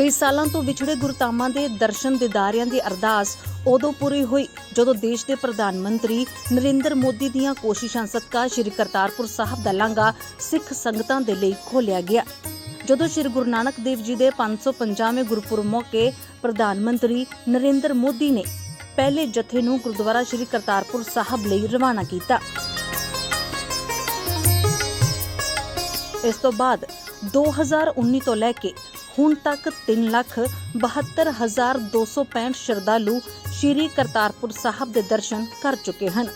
ਕਈ ਸਾਲਾਂ ਤੋਂ ਵਿਛੜੇ ਗੁਰਧਾਮਾਂ ਦੇ ਦਰਸ਼ਨ ਦਿਦਾਰਿਆਂ ਦੀ ਅਰਦਾਸ ਉਦੋਂ ਪੂਰੀ ਹੋਈ ਜਦੋਂ ਦੇਸ਼ ਦੇ ਪ੍ਰਧਾਨ ਮੰਤਰੀ ਨਰਿੰਦਰ ਮੋਦੀ ਦੀਆਂ ਕੋਸ਼ਿਸ਼ਾਂ ਸਦਕਾ ਸ੍ਰੀ ਕਰਤਾਰਪੁਰ ਸਾਹਿਬ ਦਾ ਲਾਂਘਾ ਸਿੱਖ ਸੰਗਤਾਂ ਦੇ ਲਈ ਖੋਲ੍ਹਿਆ ਗਿਆ। ਜਦੋਂ ਸ੍ਰੀ ਗੁਰੂ ਨਾਨਕ ਦੇਵ ਜੀ ਦੇ 550ਵੇਂ ਗੁਰਪੁਰਬ ਮੌਕੇ ਪ੍ਰਧਾਨ ਮੰਤਰੀ ਨਰਿੰਦਰ ਮੋਦੀ ਨੇ ਪਹਿਲੇ ਜਥੇ ਨੂੰ ਗੁਰਦੁਆਰਾ ਸ੍ਰੀ ਕਰਤਾਰਪੁਰ ਸਾਹਿਬ ਲਈ ਰਵਾਨਾ ਕੀਤਾ। ਇਸ ਤੋਂ ਬਾਅਦ 2019 ਤੋਂ ਲੈ ਕੇ ਹੁਣ ਤੱਕ 372265 ਸ਼ਰਧਾਲੂ ਸ਼੍ਰੀ ਕਰਤਾਰਪੁਰ ਸਾਹਿਬ ਦੇ ਦਰਸ਼ਨ ਕਰ ਚੁੱਕੇ ਹਨ।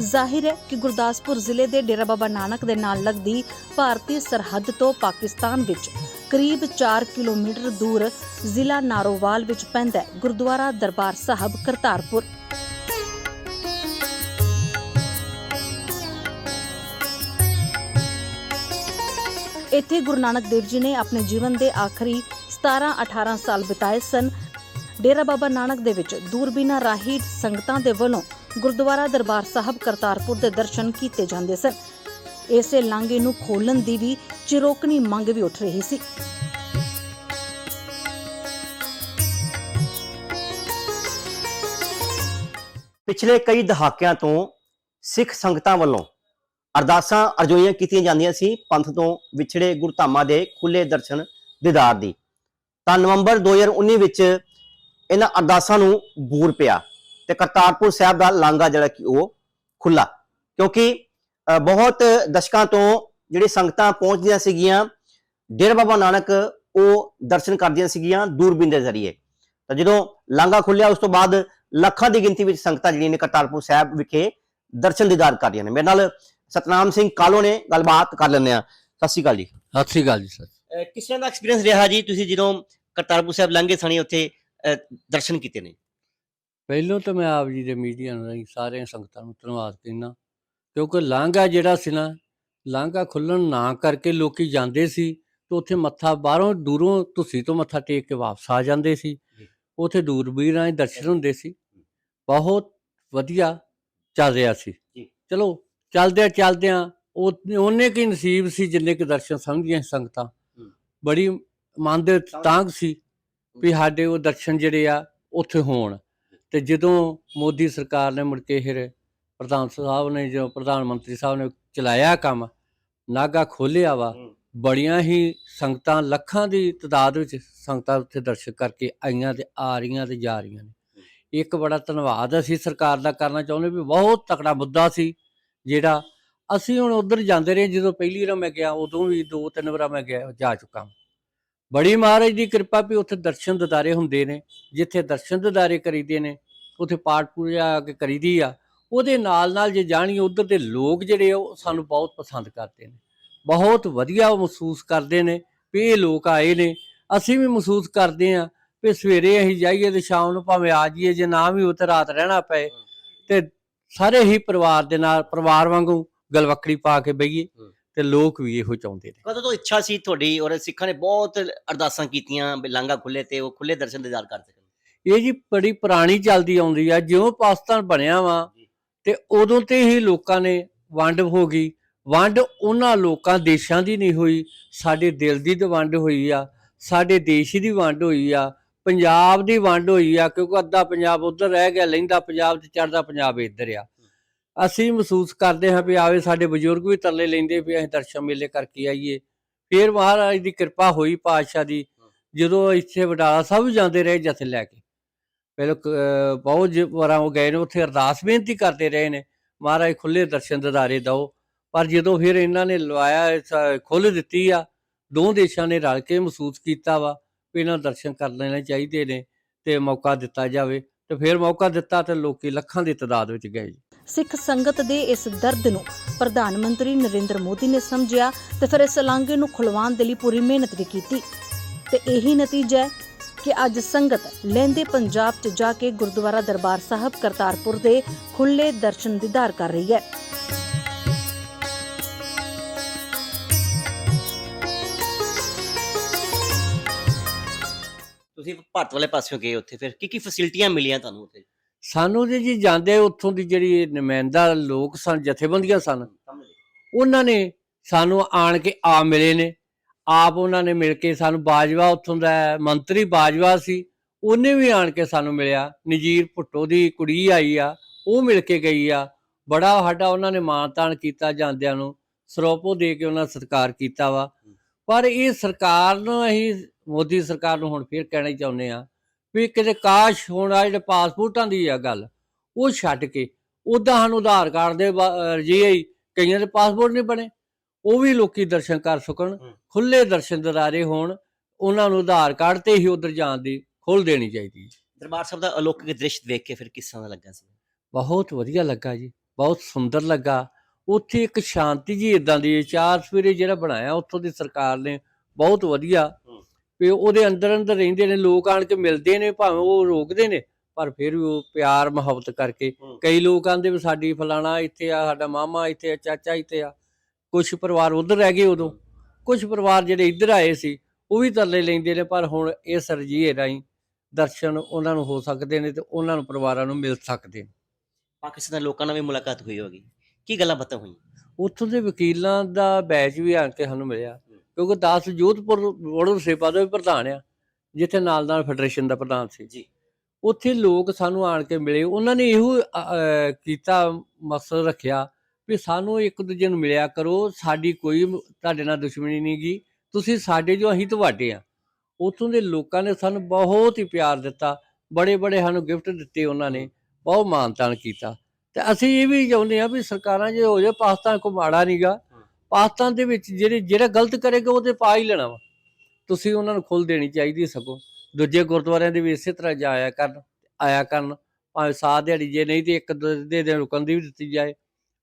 ਜ਼ਾਹਿਰ ਹੈ ਕਿ ਗੁਰਦਾਸਪੁਰ ਜ਼ਿਲ੍ਹੇ ਦੇ ਡੇਰਾ ਬਾਬਾ ਨਾਨਕ ਦੇ ਨਾਲ ਲੱਗਦੀ ਭਾਰਤੀ ਸਰਹੱਦ ਤੋਂ ਪਾਕਿਸਤਾਨ ਵਿੱਚ ਕਰੀਬ 4 ਕਿਲੋਮੀਟਰ ਦੂਰ ਜ਼ਿਲ੍ਹਾ ਨਾਰੋਵਾਲ ਵਿੱਚ ਪੈਂਦਾ ਗੁਰਦੁਆਰਾ ਦਰਬਾਰ ਸਾਹਿਬ ਕਰਤਾਰਪੁਰ। ਇੱਥੇ ਗੁਰੂ ਨਾਨਕ ਦੇਵ ਜੀ ਨੇ ਆਪਣੇ ਜੀਵਨ ਦੇ ਆਖਰੀ 17-18 ਸਾਲ ਬਿਤਾਏ ਸਨ। ਡੇਰਾ ਬਾਬਾ ਨਾਨਕ ਦੇ ਵਿੱਚ ਦੂਰਬੀਨਾ ਰਾਹੀਂ ਸੰਗਤਾਂ ਦੇ ਵੱਲੋਂ ਗੁਰਦੁਆਰਾ ਦਰਬਾਰ ਸਾਹਿਬ ਕਰਤਾਰਪੁਰ ਦੇ ਦਰਸ਼ਨ ਕੀਤੇ ਜਾਂਦੇ ਸਨ। ਇਸੇ ਲਾਂਘੇ ਨੂੰ ਖੋਲਣ ਦੀ ਵੀ ਚਿਰੋਕਣੀ ਮੰਗ ਵੀ ਉੱਠ ਰਹੀ ਸੀ। ਪਿਛਲੇ ਕਈ ਦਹਾਕਿਆਂ ਤੋਂ ਸਿੱਖ ਸੰਗਤਾਂ ਵੱਲੋਂ ਅਰਦਾਸਾਂ ਅਰਜ਼ੋਈਆਂ ਕੀਤੀਆਂ ਜਾਂਦੀਆਂ ਸੀ ਪੰਥ ਤੋਂ ਵਿਛੜੇ ਗੁਰਧਾਮਾਂ ਦੇ ਖੁੱਲੇ ਦਰਸ਼ਨ ਦੀਦਾਰ ਦੀ। ਤਾਂ ਨਵੰਬਰ 2019 ਵਿੱਚ ਇਹਨਾਂ ਅਰਦਾਸਾਂ ਨੂੰ ਬੂਰ ਪਿਆ ਤੇ ਕਰਤਾਰਪੁਰ ਸਾਹਿਬ ਦਾ ਲਾਂਘਾ ਜਿਹੜਾ ਕਿ ਉਹ ਖੁੱਲਾ ਕਿਉਂਕਿ ਬਹੁਤ ਦਸ਼ਕਾਂ ਤੋਂ ਜਿਹੜੀ ਸੰਗਤਾਂ ਪਹੁੰਚਦੀਆਂ ਸੀਗੀਆਂ, ਡੇਰਾ ਬਾਬਾ ਨਾਨਕ ਉਹ ਦਰਸ਼ਨ ਕਰਦੀਆਂ ਸੀਗੀਆਂ ਦੂਰਬੀਨ ਦੇ ਜ਼ਰੀਏ। ਤਾਂ ਜਦੋਂ ਲਾਂਘਾ ਖੁੱਲਿਆ ਉਸ ਤੋਂ ਬਾਅਦ ਲੱਖਾਂ ਦੀ ਗਿਣਤੀ ਵਿੱਚ ਸੰਗਤਾਂ ਜਿਹੜੀਆਂ ਨੇ ਕਰਤਾਰਪੁਰ ਸਾਹਿਬ ਵਿਖੇ ਦਰਸ਼ਨ ਦੀਦਾਰ ਕਰ ਰਹੀਆਂ ਨੇ। ਮੇਰੇ ਨਾਲ ਸਤਨਾਮ ਸਿੰਘ ਕਾਲੋ ਨੇ ਗੱਲਬਾਤ ਕਰ ਲੈਂਦੇ ਆ ਸਤਿ ਸ਼੍ਰੀ ਅਕਾਲ ਜੀ। ਸਤਿ ਸ੍ਰੀ ਅਕਾਲ ਜੀ ਸਰ। ਕਿਸ ਤਰ੍ਹਾਂ ਦਾ ਐਕਸਪੀਰੀਅੰਸ ਰਿਹਾ ਜੀ? ਤੁਸੀਂ ਜਦੋਂ ਕਰਤਾਰਪੁਰ ਸਾਹਿਬ ਲੰਘੇ ਸਣੀ ਉੱਥੇ ਅਹ, ਦਰਸ਼ਨ ਕੀਤੇ ਨੇ? ਪਹਿਲੋਂ ਤਾਂ ਮੈਂ ਆਪ ਜੀ ਦੇ ਮੀਡੀਆ ਨੂੰ ਰਾਹੀਂ ਸਾਰੀਆਂ ਸੰਗਤਾਂ ਨੂੰ ਧੰਨਵਾਦ ਕਹਿੰਦਾ ਕਿਉਂਕਿ ਲਾਂਘਾ ਜਿਹੜਾ ਸੀ ਨਾ ਲਾਂਘਾ ਖੁੱਲਣ ਨਾ ਕਰਕੇ ਲੋਕੀ ਜਾਂਦੇ ਸੀ ਤੇ ਉੱਥੇ ਮੱਥਾ ਬਾਹਰੋਂ ਦੂਰੋਂ ਤੁਸੀਂ ਤੋਂ ਮੱਥਾ ਟੇਕ ਕੇ ਵਾਪਸ ਆ ਜਾਂਦੇ ਸੀ। ਜੀ। ਉੱਥੇ ਦੂਰਬੀਨਾਂ 'ਚ ਦਰਸ਼ਨ ਹੁੰਦੇ ਸੀ। ਬਹੁਤ ਵਧੀਆ ਚੱਲ ਰਿਹਾ ਸੀ। ਜੀ। ਚਲੋ ਚੱਲਦਿਆਂ ਚੱਲਦਿਆਂ ਉਹ ਉਹਨੇ ਕੀ ਨਸੀਬ ਸੀ ਜਿੰਨੇ ਕੁ ਦਰਸ਼ਨ ਸਮਝੀਆਂ ਸੰਗਤਾਂ। ਬੜੀ ਮਨ ਦੇ ਤਾਂਗ ਸੀ ਵੀ ਸਾਡੇ ਉਹ ਦਰਸ਼ਨ ਜਿਹੜੇ ਆ ਉੱਥੇ ਹੋਣ। ਤੇ ਜਦੋਂ ਮੋਦੀ ਸਰਕਾਰ ਨੇ ਮੁੜ ਕੇ ਫਿਰ ਪ੍ਰਧਾਨ ਸਾਹਿਬ ਨੇ ਜੋ ਪ੍ਰਧਾਨ ਮੰਤਰੀ ਸਾਹਿਬ ਨੇ ਚਲਾਇਆ ਕੰਮ ਨਾਗਾ ਖੋਲਿਆ ਵਾ ਬੜੀਆਂ ਹੀ ਸੰਗਤਾਂ ਲੱਖਾਂ ਦੀ ਤਦਾਦ ਵਿੱਚ ਸੰਗਤਾਂ ਉੱਥੇ ਦਰਸ਼ਨ ਕਰਕੇ ਆਈਆਂ ਤੇ ਆ ਰਹੀਆਂ ਤੇ ਜਾ ਰਹੀਆਂ ਨੇ। ਇੱਕ ਬੜਾ ਧੰਨਵਾਦ ਅਸੀਂ ਸਰਕਾਰ ਦਾ ਕਰਨਾ ਚਾਹੁੰਦੇ ਵੀ ਬਹੁਤ ਤਕੜਾ ਮੁੱਦਾ ਸੀ। ਜਿਹੜਾ ਅਸੀਂ ਹੁਣ ਉਧਰ ਜਾਂਦੇ ਰਹੇ, ਜਦੋਂ ਪਹਿਲੀ ਵਾਰ ਮੈਂ ਗਿਆ, ਉਦੋਂ ਵੀ ਦੋ ਤਿੰਨ ਵਾਰ ਮੈਂ ਗਿਆ, ਜਾ ਚੁੱਕਾ ਬੜੀ ਮਹਾਰਾਜ ਦੀ ਕਿਰਪਾ ਵੀ ਉੱਥੇ ਦਰਸ਼ਨ ਦਿਦਾਰੇ ਹੁੰਦੇ ਨੇ, ਜਿੱਥੇ ਦਰਸ਼ਨ ਦਿਦਾਰੇ ਕਰੀਦੇ ਨੇ, ਉੱਥੇ ਪਾਠ ਪੂਜਾ ਕੇ ਕਰੀਦੀ ਆ, ਉਹਦੇ ਨਾਲ ਨਾਲ ਜੇ ਜਾਣੀ, ਉਧਰ ਦੇ ਲੋਕ ਜਿਹੜੇ ਆ, ਉਹ ਸਾਨੂੰ ਬਹੁਤ ਪਸੰਦ ਕਰਦੇ ਨੇ। ਬਹੁਤ ਵਧੀਆ ਉਹ ਮਹਿਸੂਸ ਕਰਦੇ ਨੇ ਵੀ ਇਹ ਲੋਕ ਆਏ ਨੇ, ਅਸੀਂ ਵੀ ਮਹਿਸੂਸ ਕਰਦੇ ਆ ਵੀ ਸਵੇਰੇ ਅਸੀਂ ਜਾਈਏ ਤੇ ਸ਼ਾਮ ਨੂੰ ਭਾਵੇਂ ਆ ਜਾਈਏ, ਜੇ ਨਾ ਵੀ ਉੱਥੇ ਰਾਤ ਰਹਿਣਾ ਪਏ, ਤੇ ਸਾਰੇ ਹੀ ਪਰਿਵਾਰ ਦੇ ਨਾਲ ਪਰਿਵਾਰ ਵਾਂਗੂ ਗਲਵੱਕੜੀ ਪਾ ਕੇ ਬਈਏ। ਤੇ ਲੋਕ ਵੀ ਇਹੋ ਚਾਹੁੰਦੇ ਨੇ ਕਦੋਂ ਤੋਂ ਇੱਛਾ ਸੀ ਤੁਹਾਡੀ ਔਰ ਸਿੱਖਾਂ ਨੇ ਬਹੁਤ ਅਰਦਾਸਾਂ ਕੀਤੀਆਂ ਲਾਂਘਾ ਖੁੱਲੇ ਤੇ ਉਹ ਖੁੱਲੇ ਦਰਸ਼ਨ ਦੀਦਾਰ ਕਰ ਸਕਣ ਇਹ ਜੀ ਬੜੀ ਪੁਰਾਣੀ ਚੱਲਦੀ ਆਉਂਦੀ ਆ ਜਿਉਂ ਪਾਕਿਸਤਾਨ ਬਣਿਆ ਵਾ। ਤੇ ਉਦੋਂ ਤੇ ਹੀ ਲੋਕਾਂ ਨੇ ਵੰਡ ਹੋ ਗਈ ਵੰਡ ਉਹਨਾਂ ਲੋਕਾਂ ਦੇਸ਼ਾਂ ਦੀ ਨਹੀਂ ਹੋਈ ਸਾਡੇ ਦਿਲ ਦੀ ਵੰਡ ਹੋਈ ਆ ਸਾਡੇ ਦੇਸ਼ ਦੀ ਵੰਡ ਹੋਈ ਆ ਪੰਜਾਬ ਦੀ ਵੰਡ ਹੋਈ ਆ, ਕਿਉਂਕਿ ਅੱਧਾ ਪੰਜਾਬ ਉਧਰ ਰਹਿ ਗਿਆ, ਲੈਂਦਾ ਪੰਜਾਬ ਤੇ ਚੜਦਾ ਪੰਜਾਬ ਇੱਧਰ ਆ। ਅਸੀਂ ਮਹਿਸੂਸ ਕਰਦੇ ਹਾਂ ਵੀ ਆਵੇ ਸਾਡੇ ਬਜ਼ੁਰਗ ਵੀ ਤਰਲੇ ਲੈਂਦੇ ਵੀ ਅਸੀਂ ਦਰਸ਼ਨ ਮੇਲੇ ਕਰਕੇ ਆਈਏ। ਫਿਰ ਮਹਾਰਾਜ ਦੀ ਕਿਰਪਾ ਹੋਈ ਪਾਤਸ਼ਾਹ ਦੀ, ਜਦੋਂ ਇੱਥੇ ਵਡਾਲਾ ਸਾਹਿਬ ਵੀ ਜਾਂਦੇ ਰਹੇ ਜਥੇ ਲੈ ਕੇ। ਪਹਿਲਾਂ ਬਹੁਤ ਜ- ਵਾਰਾਂ ਉਹ ਗਏ ਨੇ, ਉੱਥੇ ਅਰਦਾਸ ਬੇਨਤੀ ਕਰਦੇ ਰਹੇ ਨੇ, ਮਹਾਰਾਜ ਖੁੱਲੇ ਦਰਸ਼ਨ ਦਿਦਾਰੇ ਦਿਓ। ਪਰ ਜਦੋਂ ਫਿਰ ਇਹਨਾਂ ਨੇ ਲਵਾਇਆ ਖੁੱਲ ਦਿੱਤੀ ਆ, ਦੋ ਦੇਸ਼ਾਂ ਨੇ ਰਲ ਕੇ ਮਹਿਸੂਸ ਕੀਤਾ ਵਾ। ਵੀ ਇਹਨਾਂ ਦਰਸ਼ਨ ਕਰ ਲੈਣੇ ਚਾਹੀਦੇ ਨੇ ਤੇ ਮੌਕਾ ਦਿੱਤਾ ਜਾਵੇ ਤੇ ਫਿਰ ਮੌਕਾ ਦਿੱਤਾ ਤੇ ਲੋਕੀ ਲੱਖਾਂ ਦੀ ਤਾਦਾਦ ਵਿੱਚ ਗਏ ਸਿੱਖ ਸੰਗਤ ਦੇ ਇਸ ਦਰਦ ਨੂੰ ਪ੍ਰਧਾਨ ਮੰਤਰੀ ਨਰਿੰਦਰ ਮੋਦੀ ਨੇ ਸਮਝਿਆ ਤੇ ਫਿਰ ਇਸ ਲਾਂਘੇ ਨੂੰ ਖੁਲਵਾਉਣ ਦੇ ਲਈ ਪੂਰੀ ਮਿਹਨਤ ਵੀ ਕੀਤੀ। ਤੇ ਇਹੀ ਨਤੀਜਾ ਹੈ ਕਿ ਅੱਜ ਸੰਗਤ ਲਹਿੰਦੇ ਪੰਜਾਬ 'ਚ ਜਾ ਕੇ ਗੁਰਦੁਆਰਾ ਦਰਬਾਰ ਸਾਹਿਬ ਕਰਤਾਰਪੁਰ ਦੇ ਖੁੱਲੇ ਦਰਸ਼ਨ ਦੀਦਾਰ ਕਰ ਰਹੀ ਹੈ। ਤੁਸੀਂ ਭਾਰਤ ਵਾਲੇ ਪਾਸਿਓਂ ਗਏ ਉੱਥੇ ਫਿਰ ਕੀ ਕੀ ਫੈਸਿਲਿਟੀਆਂ ਮਿਲੀਆਂ ਤੁਹਾਨੂੰ ਉੱਥੇ? ਸਾਨੂੰ ਜੀ ਜੀ ਜਾਂਦੇ ਉੱਥੋਂ ਦੀ ਜਿਹੜੀ ਨੁਮਾਇੰਦਾ ਲੋਕ ਸਨ ਜਥੇਬੰਦੀਆਂ ਸਨ ਉਹਨਾਂ ਨੇ ਸਾਨੂੰ ਆਣ ਕੇ ਆ ਮਿਲੇ ਨੇ। ਆਪ ਉਹਨਾਂ ਨੇ ਮਿਲ ਕੇ ਸਾਨੂੰ ਬਾਜਵਾ ਉੱਥੋਂ ਦਾ ਮੰਤਰੀ ਬਾਜਵਾ ਸੀ ਉਹਨੇ ਵੀ ਆਣ ਕੇ ਸਾਨੂੰ ਮਿਲਿਆ। ਨਜੀਰ ਭੁੱਟੋ ਦੀ ਕੁੜੀ ਆਈ ਆ ਉਹ ਮਿਲ ਕੇ ਗਈ ਆ। ਬੜਾ ਸਾਡਾ ਉਹਨਾਂ ਨੇ ਮਾਣ ਤਾਣ ਕੀਤਾ ਜਾਂਦਿਆਂ ਨੂੰ ਸਰੋਪੋ ਦੇ ਕੇ ਉਹਨਾਂ ਸਤਿਕਾਰ ਕੀਤਾ ਵਾ। ਪਰ ਇਹ ਸਰਕਾਰ ਨੂੰ ਅਸੀਂ ਮੋਦੀ ਸਰਕਾਰ ਨੂੰ ਹੁਣ ਫੇਰ ਕਹਿਣਾ ਚਾਹੁੰਦੇ ਆ ਵੀ ਕਿਤੇ ਕਾਸ਼ ਹੁਣ ਆ ਜਿਹੜੇ ਪਾਸਪੋਰਟਾਂ ਦੀ ਆ ਗੱਲ ਉਹ ਛੱਡ ਕੇ ਉਦਾਂ ਸਾਨੂੰ ਆਧਾਰ ਕਾਰਡ ਦੇ ਰਜੀਏ ਕਈਆਂ ਦੇ ਪਾਸਪੋਰਟ ਨਹੀਂ ਬਣੇ। ਉਹ ਵੀ ਲੋਕੀ ਦਰਸ਼ਨ ਕਰ ਸਕਣ। ਖੁੱਲੇ ਦਰਸ਼ਨ ਦਿਦਾਰੇ ਹੋਣ ਉਹਨਾਂ ਨੂੰ ਆਧਾਰ ਕਾਰਡ ਤੇ ਹੀ ਉਧਰ ਜਾਣ ਦੀ ਖੋਲ ਦੇਣੀ ਚਾਹੀਦੀ ਦਰਬਾਰ ਸਾਹਿਬ ਦਾ ਅਲੌਕਿਕ ਦ੍ਰਿਸ਼ ਦੇਖ ਕੇ ਫਿਰ ਕਿਸ ਤਰ੍ਹਾਂ ਦਾ ਲੱਗਾ ਸੀ? ਬਹੁਤ ਵਧੀਆ ਲੱਗਾ ਜੀ ਬਹੁਤ ਸੁੰਦਰ ਲੱਗਾ। ਉੱਥੇ ਇੱਕ ਸ਼ਾਂਤੀ ਜੀ ਇਦਾਂ ਦੀ ਹੈ। ਚਾਰ ਸਵੇਰੇ ਜਿਹੜਾ ਬਣਾਇਆ ਉੱਥੋਂ ਦੀ ਸਰਕਾਰ ਨੇ ਬਹੁਤ ਵਧੀਆ। ਵੀ ਉਹਦੇ ਅੰਦਰ ਅੰਦਰ ਰਹਿੰਦੇ ਨੇ ਲੋਕ ਆਣ ਕੇ ਮਿਲਦੇ ਨੇ ਭਾਵੇਂ ਉਹ ਰੋਕਦੇ ਨੇ ਪਰ ਫਿਰ ਵੀ ਉਹ ਪਿਆਰ ਮੁਹੱਬਤ ਕਰਕੇ। ਕਈ ਲੋਕ ਆਂਦੇ ਵੀ ਸਾਡੀ ਫਲਾਣਾ ਇੱਥੇ ਆ ਸਾਡਾ ਮਾਮਾ ਇੱਥੇ ਆ ਚਾਚਾ ਇੱਥੇ ਆ ਕੁਝ ਪਰਿਵਾਰ ਉਧਰ ਰਹਿ ਗਏ ਉਦੋਂ ਕੁਝ ਪਰਿਵਾਰ ਜਿਹੜੇ ਇੱਧਰ ਆਏ ਸੀ ਉਹ ਵੀ ਤਰਲੇ ਲੈਂਦੇ ਨੇ ਪਰ ਹੁਣ ਇਹ ਸਰਜੀਏ ਰਾਹੀਂ ਦਰਸ਼ਨ ਉਹਨਾਂ ਨੂੰ ਹੋ ਸਕਦੇ ਨੇ ਤੇ ਉਹਨਾਂ ਨੂੰ ਪਰਿਵਾਰਾਂ ਨੂੰ ਮਿਲ ਸਕਦੇ ਨੇ ਪਾਕਿਸਤਾਨ ਦੇ ਲੋਕਾਂ ਨਾਲ ਵੀ ਮੁਲਾਕਾਤ ਹੋਈ ਹੋਗੀ ਕੀ ਗੱਲਾਂ ਬਾਤਾਂ ਹੋਈਆਂ? ਉੱਥੋਂ ਦੇ ਵਕੀਲਾਂ ਦਾ ਬੈਚ ਵੀ ਆ ਕੇ ਸਾਨੂੰ ਮਿਲਿਆ ਕਿਉਂਕਿ 10 ਜੋਧਪੁਰ ਬੋਰਡ ਸੇਵਾ ਦਾ ਵੀ ਪ੍ਰਧਾਨ ਆ ਜਿੱਥੇ ਨਾਲ ਨਾਲ ਫੈਡਰੇਸ਼ਨ ਦਾ ਪ੍ਰਧਾਨ ਸੀ। ਜੀ। ਉੱਥੇ ਲੋਕ ਸਾਨੂੰ ਆਣ ਕੇ ਮਿਲੇ ਉਹਨਾਂ ਨੇ ਇਹੋ ਅ, ਕੀਤਾ ਮਕਸਦ ਰੱਖਿਆ ਵੀ ਸਾਨੂੰ ਇੱਕ ਦੂਜੇ ਨੂੰ ਮਿਲਿਆ ਕਰੋ ਸਾਡੀ ਕੋਈ ਮ- ਤੁਹਾਡੇ ਨਾਲ ਦੁਸ਼ਮਣੀ ਨਹੀਂ ਗੀ ਤੁਸੀਂ ਸਾਡੇ ਜੋ ਅਸੀਂ ਤੁਹਾਡੇ ਆ। ਉੱਥੋਂ ਦੇ ਲੋਕਾਂ ਨੇ ਸਾਨੂੰ ਬਹੁਤ ਹੀ ਪਿਆਰ ਦਿੱਤਾ ਬੜੇ ਬੜੇ ਸਾਨੂੰ ਗਿਫਟ ਦਿੱਤੇ ਉਹਨਾਂ ਨੇ ਬਹੁਤ ਮਾਣ ਤਾਣ ਕੀਤਾ। ਤੇ ਅਸੀਂ ਇਹ ਵੀ ਚਾਹੁੰਦੇ ਆ ਵੀ ਸਰਕਾਰਾਂ ਜੇ ਹੋ ਜਾਏ ਪਾਕਿਸਤਾਨ ਕੋ ਮਾੜਾ ਨਹੀਂਗਾ ਪਾਕਿਸਤਾਨ ਦੇ ਵਿੱਚ ਜਿਹੜੇ ਜਿਹੜਾ ਗਲਤ ਕਰੇਗਾ ਉਹਦੇ ਪਾ ਹੀ ਲੈਣਾ ਵਾ। ਤੁਸੀਂ ਉਹਨਾਂ ਨੂੰ ਖੁੱਲ ਦੇਣੀ ਚਾਹੀਦੀ ਸਗੋਂ। ਦੂਜੇ ਗੁਰਦੁਆਰਿਆਂ ਦੇ ਵੀ ਇਸੇ ਤਰ੍ਹਾਂ ਜਾਇਆ ਕਰਨ ਆਇਆ ਕਰਨ ਭਾਵੇਂ ਸਾਹ ਦਿਹਾੜੀ ਜੇ ਨਹੀਂ ਤੇ ਇੱਕ ਦੇ ਦਿਨ ਰੁਕਣ ਦੀ ਵੀ ਦਿੱਤੀ ਜਾਏ।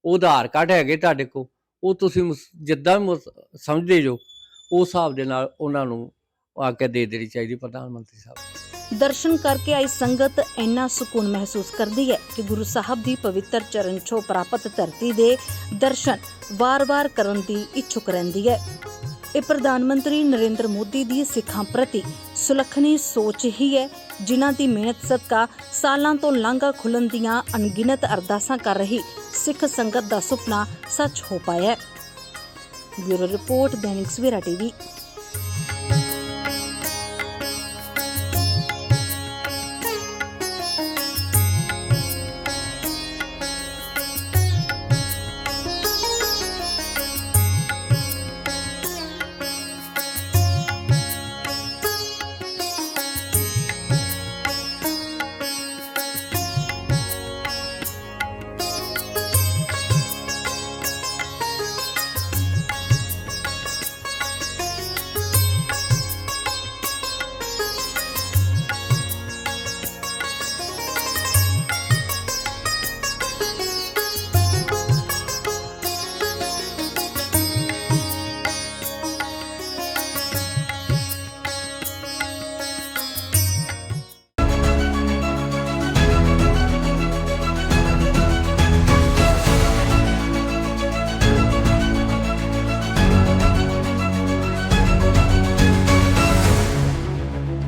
ਉਹ ਆਧਾਰ ਕਾਰਡ ਹੈਗੇ ਤੁਹਾਡੇ ਕੋਲ ਉਹ ਤੁਸੀਂ ਜਿੱਦਾਂ ਵੀ ਸਮਝਦੇ ਜੋ ਉਸ ਹਿਸਾਬ ਦੇ ਨਾਲ ਉਹਨਾਂ ਨੂੰ ਆ ਕੇ ਦੇ ਦੇਣੀ ਚਾਹੀਦੀ ਪ੍ਰਧਾਨ ਮੰਤਰੀ ਸਾਹਿਬ। ਦਰਸ਼ਨ ਕਰਕੇ ਆਈ ਸੰਗਤ ਇੰਨਾ ਸਕੂਨ ਮਹਿਸੂਸ ਕਰਦੀ ਹੈ ਕਿ ਗੁਰੂ ਸਾਹਿਬ ਦੀ ਪਵਿੱਤਰ ਚਰਨ ਛੋਹ ਪ੍ਰਾਪਤ ਧਰਤੀ ਦੇ ਦਰਸ਼ਨ ਵਾਰ-ਵਾਰ ਕਰਨ ਦੀ ਇੱਛੁਕ ਰਹਿੰਦੀ ਹੈ। ਇਹ ਪ੍ਰਧਾਨ ਮੰਤਰੀ ਨਰਿੰਦਰ ਮੋਦੀ ਦੀ ਸਿੱਖਾਂ ਪ੍ਰਤੀ ਸੁਲੱਖਣੀ ਸੋਚ ਹੀ ਹੈ, ਜਿਨ੍ਹਾਂ ਦੀ ਮਿਹਨਤ ਸਦਕਾ ਸਾਲਾਂ ਤੋਂ ਲਾਂਘਾ ਖੁੱਲਣ ਦੀਆਂ ਅਣਗਿਣਤ ਅਰਦਾਸਾਂ ਕਰ ਰਹੀ ਸਿੱਖ ਸੰਗਤ ਦਾ ਸੁਪਨਾ ਸੱਚ ਹੋ ਪਾਇਆ ਹੈ। Bureau report Dainik Savera TV.